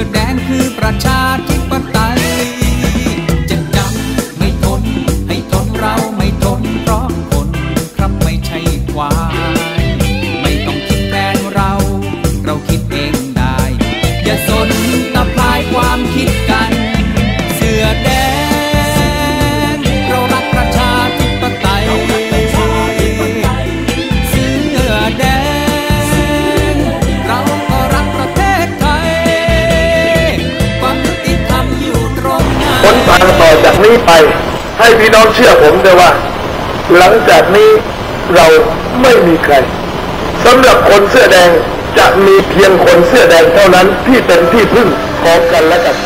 อแดงคือประชาช นี้ไป ให้พี่น้องเชื่อผมด้ว่า หลังจากนี้เราไม่มีใครสำหรับคนเสื้อแดงจะมีเพียงคนเสื้อแดงเท่านั้นที่เป็นที่พึ่งของกันและกัน